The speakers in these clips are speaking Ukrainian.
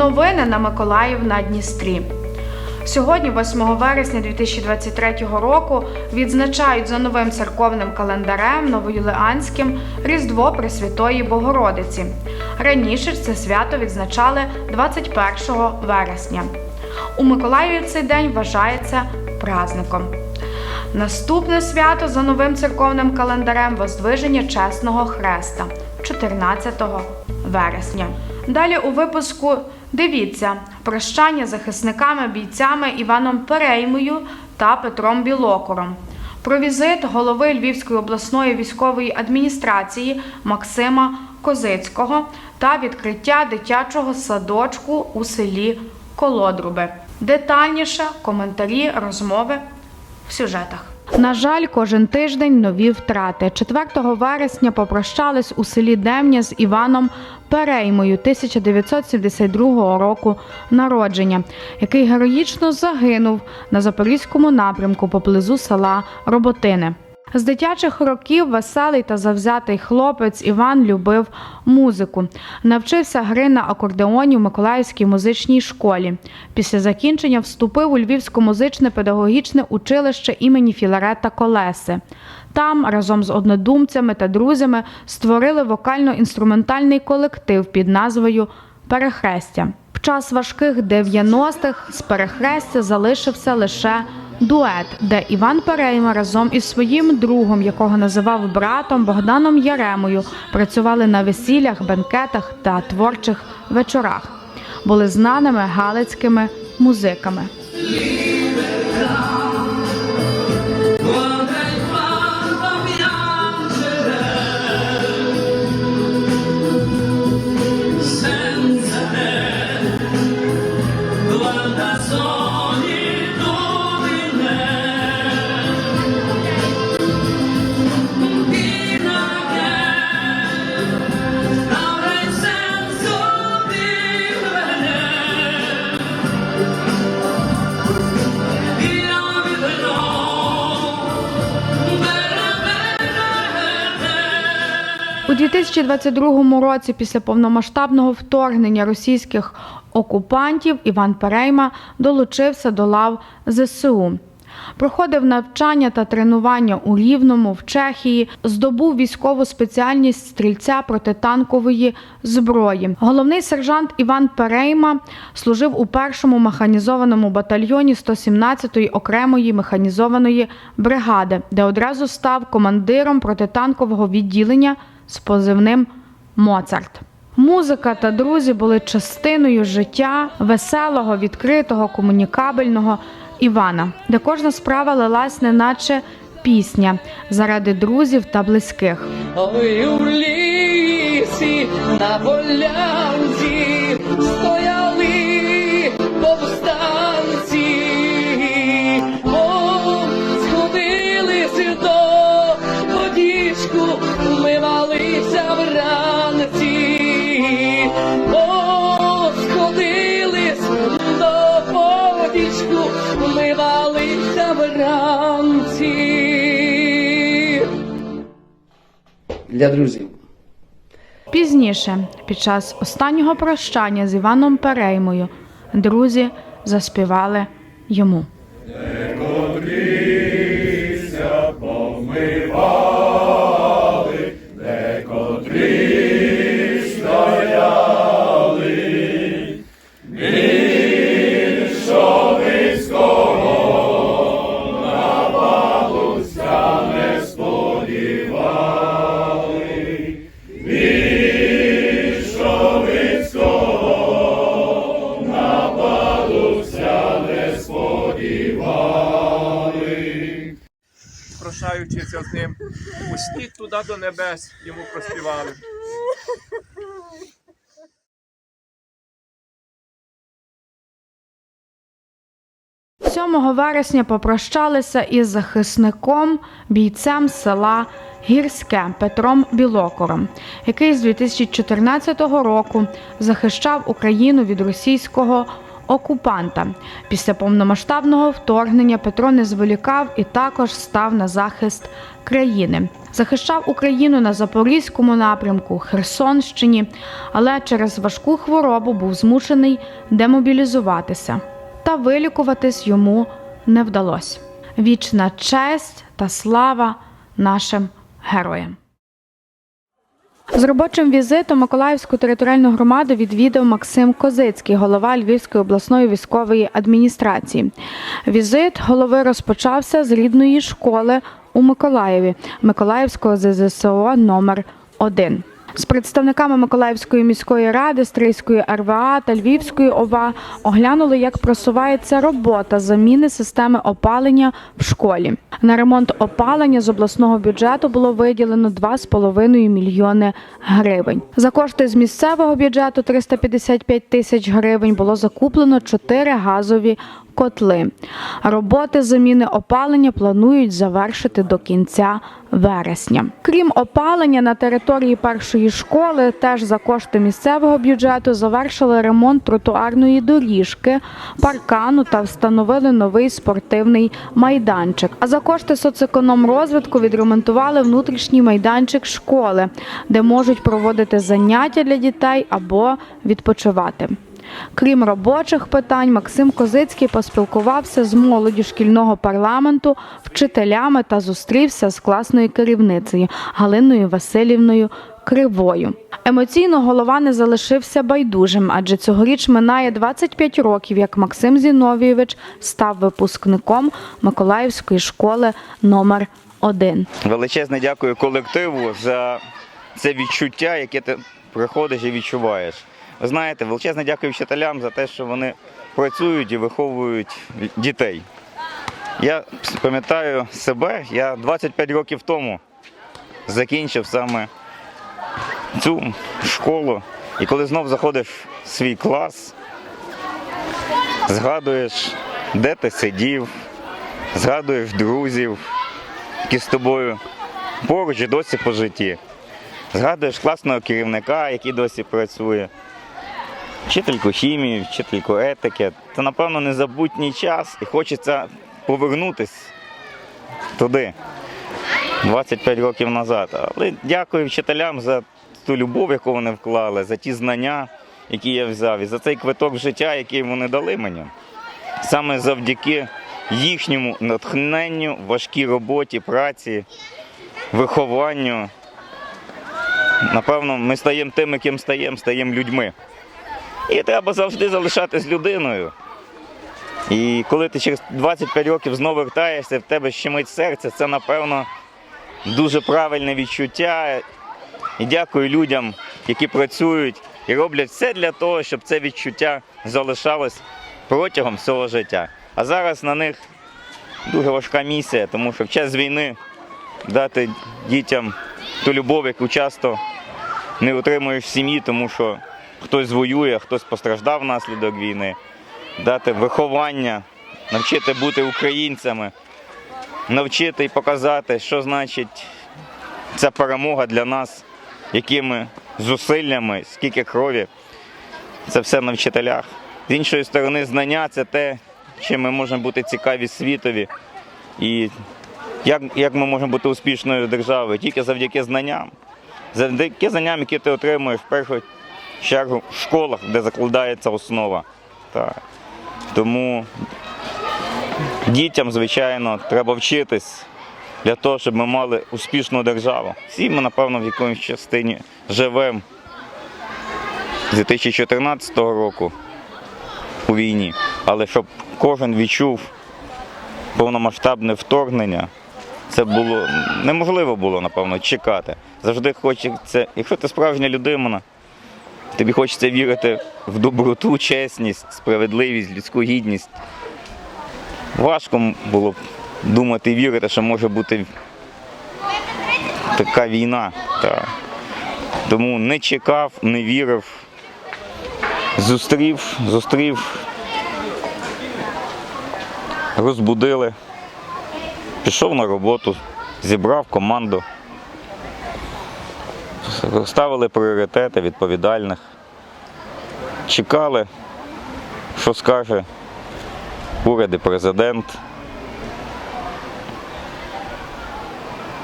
Новини на Миколаїв на Дністрі. Сьогодні, 8 вересня 2023 року, відзначають за новим церковним календарем новоюлеанським Різдво Пресвятої Богородиці. Раніше це свято відзначали 21 вересня. У Миколаєві цей день вважається праздником. Наступне свято за новим церковним календарем Воздвиження Чесного Хреста 14 вересня. Далі у випуску дивіться прощання захисниками бійцями Іваном Переймою та Петром Білокором. Про візит голови Львівської обласної військової адміністрації Максима Козицького та відкриття дитячого садочку у селі Колодруби. Детальніше коментарі, розмови в сюжетах. На жаль, кожен тиждень нові втрати. 4 вересня попрощались у селі Демня з Іваном Переймою 1972 року народження, який героїчно загинув на запорізькому напрямку поблизу села Роботине. З дитячих років веселий та завзятий хлопець Іван любив музику. Навчився гри на акордеоні в Миколаївській музичній школі. Після закінчення вступив у Львівське музичне педагогічне училище імені Філарета Колеси. Там разом з однодумцями та друзями створили вокально-інструментальний колектив під назвою Перехрестя. В час важких 90-х з перехрестя залишився лише дует, де Іван Перейма разом із своїм другом, якого називав братом Богданом Яремою, працювали на весіллях, бенкетах та творчих вечорах. Були знаними галицькими музиками. 2022 році, після повномасштабного вторгнення російських окупантів, Іван Перейма долучився до лав ЗСУ. Проходив навчання та тренування у Рівному, в Чехії, здобув військову спеціальність стрільця протитанкової зброї. Головний сержант Іван Перейма служив у першому механізованому батальйоні 117-ї окремої механізованої бригади, де одразу став командиром протитанкового відділення з позивним Моцарт. Музика та друзі були частиною життя веселого, відкритого, комунікабельного Івана, де кожна справа лилась неначе пісня заради друзів та близьких. Ой, у лісі на полянці стояли повстанці, для друзів. Пізніше, під час останнього прощання з Іваном Переймою, друзі заспівали йому. Прощаючися з ним, пустіть туди до небес, йому проспівали. 7 вересня попрощалися із захисником, бійцем села Гірське Петром Білокором, який з 2014 року захищав Україну від російського окупанта. Після повномасштабного вторгнення Петро не зволікав і також став на захист країни. Захищав Україну на Запорізькому напрямку, Херсонщині, але через важку хворобу був змушений демобілізуватися. Та вилікуватись йому не вдалося. Вічна честь та слава нашим героям. З робочим візитом Миколаївську територіальну громаду відвідав Максим Козицький, голова Львівської обласної військової адміністрації. Візит голови розпочався з рідної школи у Миколаєві Миколаївського ЗЗСО номер 1 з представниками Миколаївської міської ради, Стрийської РВА та Львівської ОВА оглянули, як просувається робота заміни системи опалення в школі. На ремонт опалення з обласного бюджету було виділено 2,5 мільйони гривень. За кошти з місцевого бюджету 355 тисяч гривень було закуплено 4 газові котли. Роботи заміни опалення планують завершити до кінця вересня. Крім опалення на території першої школи, теж за кошти місцевого бюджету завершили ремонт тротуарної доріжки, паркану та встановили новий спортивний майданчик. А за кошти соцекономрозвитку відремонтували внутрішній майданчик школи, де можуть проводити заняття для дітей або відпочивати. Крім робочих питань, Максим Козицький поспілкувався з молоддю шкільного парламенту, вчителями та зустрівся з класною керівницею Галиною Васильівною Кривою. Емоційно голова не залишився байдужим, адже цьогоріч минає 25 років, як Максим Зіновійович став випускником Миколаївської школи номер 1 Величезне дякую колективу за це відчуття, яке ти приходиш і відчуваєш. Знаєте, величезне дякую вчителям за те, що вони працюють і виховують дітей. Я пам'ятаю себе, я 25 років тому закінчив саме цю школу. І коли знов заходиш в свій клас, згадуєш, де ти сидів, згадуєш друзів, які з тобою поруч і досі по житті. Згадуєш класного керівника, який досі працює, вчительку хімії, вчительку етики. Це, напевно, незабутній час і хочеться повернутися туди, 25 років назад. Але дякую вчителям за ту любов, яку вони вклали, за ті знання, які я взяв, і за цей квиток в життя, який вони дали мені. Саме завдяки їхньому натхненню, важкій роботі, праці, вихованню. Напевно, ми стаємо тими, ким стаємо, стаємо людьми. І треба завжди залишатись людиною. І коли ти через 25 років знову вертаєшся, в тебе щемить серце, це, напевно, дуже правильне відчуття. І дякую людям, які працюють і роблять все для того, щоб це відчуття залишалось протягом всього життя. А зараз на них дуже важка місія, тому що в час війни дати дітям ту любов, яку часто не отримуєш в сім'ї, тому що хтось воює, хтось постраждав внаслідок війни, дати виховання, навчити бути українцями, навчити і показати, що значить ця перемога для нас, якими зусиллями, скільки крові. Це все на вчителях. З іншої сторони, знання це те, чим ми можемо бути цікаві світові. І як, як ми можемо бути успішною державою? Тільки завдяки знанням. Завдяки знанням, які ти отримуєш в першу чергу в школах, де закладається основа. Так. Тому дітям, звичайно, треба вчитись для того, щоб ми мали успішну державу. Всі ми, напевно, в якомусь частині живемо з 2014 року у війні, але щоб кожен відчув повномасштабне вторгнення, це було неможливо було, напевно, чекати. Завжди хочеться, якщо ти справжня людина, тобі хочеться вірити в доброту, чесність, справедливість, людську гідність. Важко було б думати і вірити, що може бути така війна. Та. Тому не чекав, не вірив. Зустрів, зустрів, розбудили, пішов на роботу, зібрав команду, розставили пріоритети відповідальних, чекали, що скаже уряд і президент.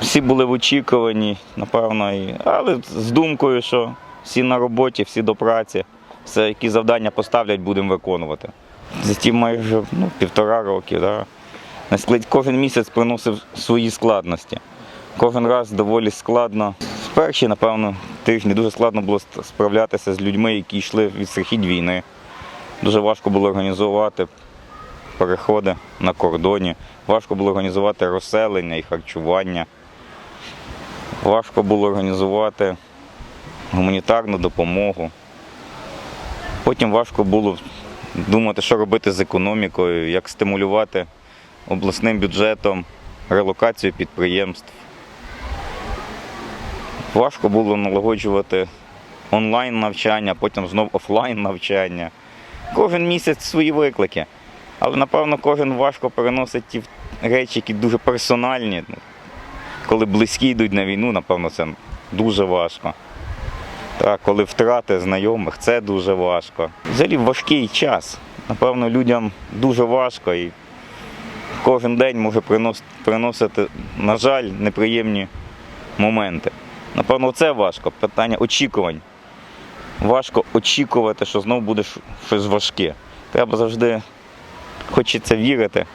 Всі були в очікуванні, напевно, і... але з думкою, що всі на роботі, всі до праці, все, які завдання поставлять, будемо виконувати. За ті майже ну, півтора роки. Да. Кожен місяць приносив свої складності. Кожен раз доволі складно. Перші, напевно, тижні дуже складно було справлятися з людьми, які йшли від страхіть війни. Дуже важко було організувати переходи на кордоні, важко було організувати розселення і харчування. Важко було організувати гуманітарну допомогу. Потім важко було думати, що робити з економікою, як стимулювати обласним бюджетом релокацію підприємств. Важко було налагоджувати онлайн навчання, потім знов офлайн навчання. Кожен місяць свої виклики. Але напевно кожен важко переносить ті речі, які дуже персональні. Коли близькі йдуть на війну, напевно, це дуже важко. Так, коли втрати знайомих, це дуже важко. Взагалі важкий час. Напевно, людям дуже важко і кожен день може принос- приносити, на жаль, неприємні моменти. Напевно, це важко. Питання очікувань. Важко очікувати, що знову буде щось важке. Треба завжди хочеться вірити,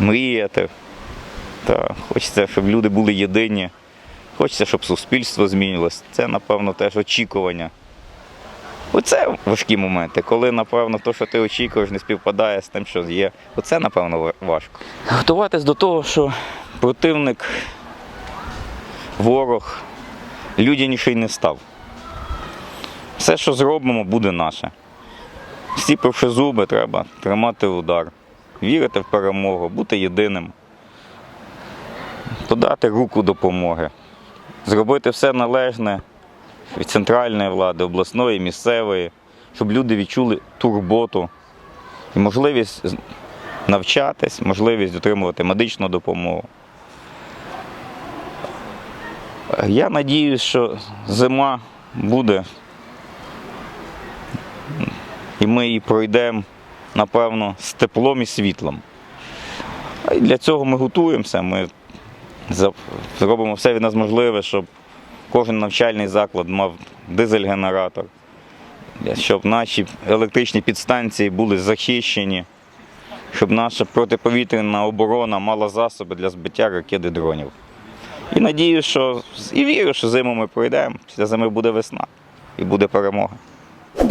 мріяти. Та хочеться, щоб люди були єдині. Хочеться, щоб суспільство змінилось. Це, напевно, теж очікування. Оце важкі моменти, коли, напевно, те, що ти очікуєш, не співпадає з тим, що є. Оце, напевно, важко. Готуватись до того, що противник, ворог людяніший не став. Все, що зробимо, буде наше. Стіпивши зуби, треба тримати удар, вірити в перемогу, бути єдиним, подати руку допомоги, зробити все належне від центральної влади, обласної, місцевої, щоб люди відчули турботу і можливість навчатись, можливість отримувати медичну допомогу. Я надіюсь, що зима буде і ми її пройдемо, напевно, з теплом і світлом. Й для цього ми готуємося. Ми зробимо все від нас можливе, щоб кожен навчальний заклад мав дизель-генератор, щоб наші електричні підстанції були захищені, щоб наша протиповітряна оборона мала засоби для збиття ракет і дронів. І надію, що і вірю, що зиму ми пройдемо, після зими буде весна і буде перемога.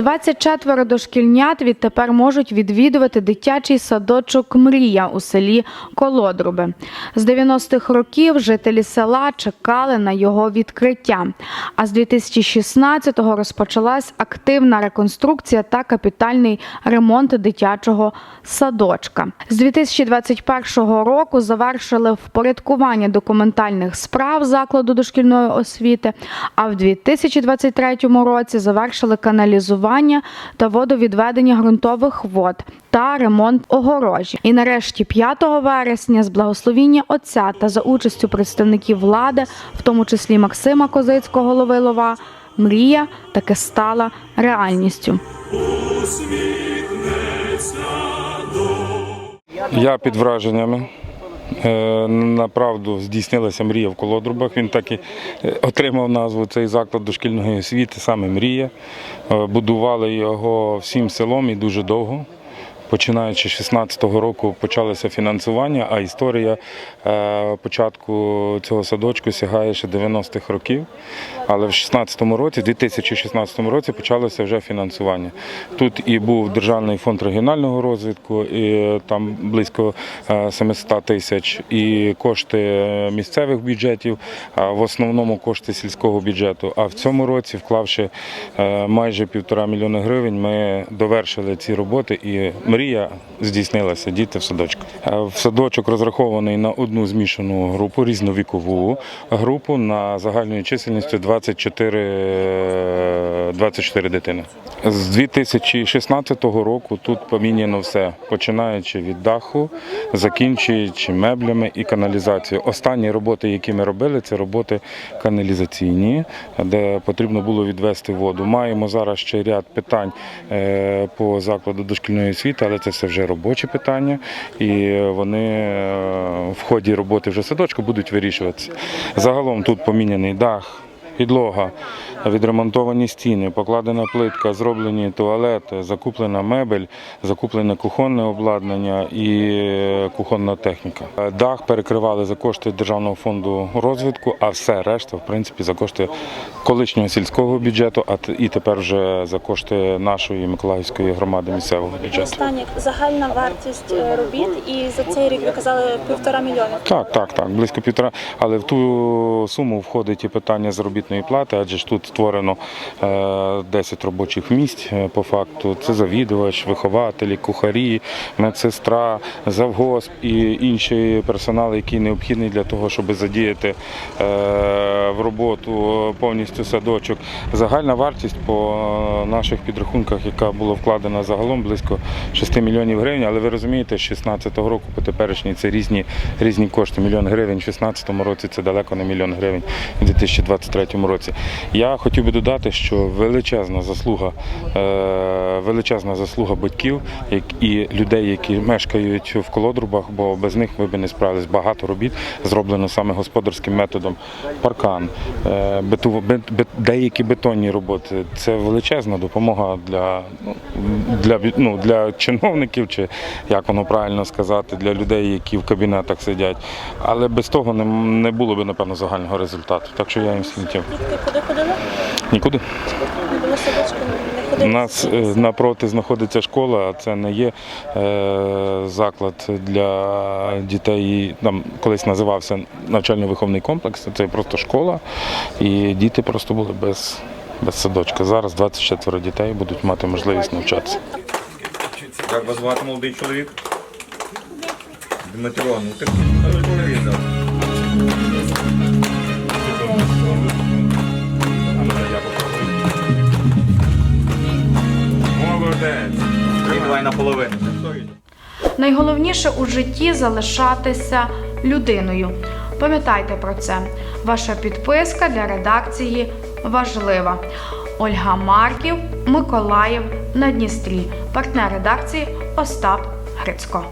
24 дошкільнят відтепер можуть відвідувати дитячий садочок Мрія у селі Колодруби. З 90-х років жителі села чекали на його відкриття. А з 2016-го розпочалась активна реконструкція та капітальний ремонт дитячого садочка. З 2021 року завершили впорядкування документальних справ закладу дошкільної освіти. А в 2023 році завершили каналізування та водовідведення ґрунтових вод та ремонт огорожі. І нарешті 5 вересня з благословіння отця та за участю представників влади, в тому числі Максима Козицького, голови Лова, мрія таки стала реальністю. Я під враженнями. Е, Направду здійснилася мрія в колодрубах. Він так і е, отримав назву цей заклад дошкільної освіти, саме мрія. Е, Будували його всім селом і дуже довго. Починаючи з 16-го року почалося фінансування, а історія е, початку цього садочку сягає ще 90-х років. Але в 16-му році, 2016 році, почалося вже фінансування. Тут і був Державний фонд регіонального розвитку, і там близько е, 700 тисяч, і кошти місцевих бюджетів, в основному кошти сільського бюджету. А в цьому році, вклавши е, майже півтора мільйона гривень, ми довершили ці роботи і мрія здійснилася, діти в садочку. Е, В садочок розрахований на одну змішану групу, різновікову групу на загальною чисельністю 24, е, 24 дитини. З 2016 року тут поміняно все, починаючи від даху, закінчуючи меблями і каналізацією. Останні роботи, які ми робили, це роботи каналізаційні, де потрібно було відвести воду. Маємо зараз ще ряд питань е, по закладу дошкільної освіти, але це все вже робочі питання, і вони е, в ході роботи вже садочку будуть вирішуватися. Загалом тут поміняний дах. Підлога, відремонтовані стіни, покладена плитка, зроблені туалети, закуплена мебель, закуплене кухонне обладнання і е, кухонна техніка. Е, Дах перекривали за кошти Державного фонду розвитку, а все решта, в принципі, за кошти колишнього сільського бюджету, а і тепер вже за кошти нашої Миколаївської громади місцевого бюджету. Останнє загальна вартість е, робіт, і за цей рік ви казали півтора мільйона. Так, так, так, близько півтора. Але в ту суму входить і питання заробітної плати, адже ж тут створено е, 10 робочих місць е, по факту. Це завідувач, вихователі, кухарі, медсестра, завгосп і інший персонал, який необхідний для того, щоб задіяти е, в роботу повністю садочок. Загальна вартість по наших підрахунках, яка була вкладена загалом близько 6 мільйонів гривень. Але ви розумієте, з 16 року по теперішній це різні, різні кошти. Мільйон гривень в 16 році це далеко не мільйон гривень у 2023 році. Я хотів би додати, що величезна заслуга, е, величезна заслуга батьків і людей, які мешкають в колодрубах, бо без них ми б не справились. Багато робіт зроблено саме господарським методом. Паркан, е, деякі бетонні роботи. Це величезна допомога для, ну, для, ну, для чиновників, чи як воно правильно сказати, для людей, які в кабінетах сидять. Але без того не, не було б, напевно, загального результату. Так що я їм всім Дітки куди ходили? Нікуди. Було садочку, не У ходили. нас е, напроти знаходиться школа, а це не є е, заклад для дітей. Там колись називався навчально-виховний комплекс. Це просто школа, і діти просто були без, без садочка. Зараз 24 дітей будуть мати можливість навчатися. Як вас звати молодий чоловік? Дмитро, ну ти Молодець. Найголовніше у житті залишатися людиною. Пам'ятайте про це. Ваша підписка для редакції важлива. Ольга Марків, Миколаїв на Дністрі. Партнер редакції Остап Грицько.